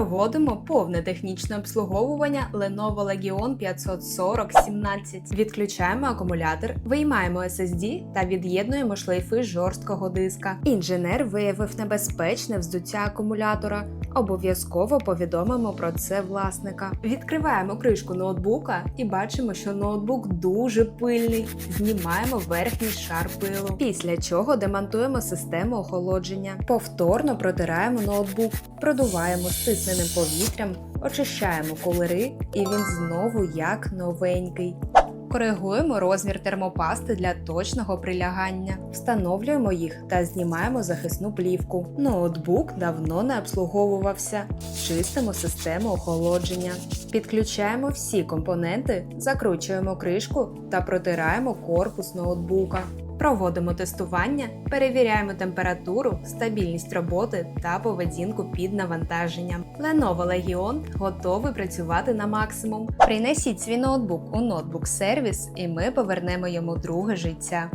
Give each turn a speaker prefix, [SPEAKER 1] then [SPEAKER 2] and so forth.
[SPEAKER 1] Проводимо повне технічне обслуговування Lenovo Legion 540 17. Відключаємо акумулятор, виймаємо SSD та від'єднуємо шлейфи жорсткого диска. Інженер виявив небезпечне вздуття акумулятора. Обов'язково повідомимо про це власника. Відкриваємо кришку ноутбука і бачимо, що ноутбук дуже пильний. Знімаємо верхній шар пилу. Після чого демонтуємо систему охолодження. Повторно протираємо ноутбук, продуваємо стисненим повітрям, очищаємо колери, і він знову як новенький. Коригуємо розмір термопасти для точного прилягання, встановлюємо їх та знімаємо захисну плівку. Ноутбук давно не обслуговувався. Чистимо систему охолодження. Підключаємо всі компоненти, закручуємо кришку та протираємо корпус ноутбука. Проводимо тестування, перевіряємо температуру, стабільність роботи та поведінку під навантаженням. Lenovo Legion готовий працювати на максимум. Принесіть свій ноутбук у ноутбук сервіс, і ми повернемо йому друге життя.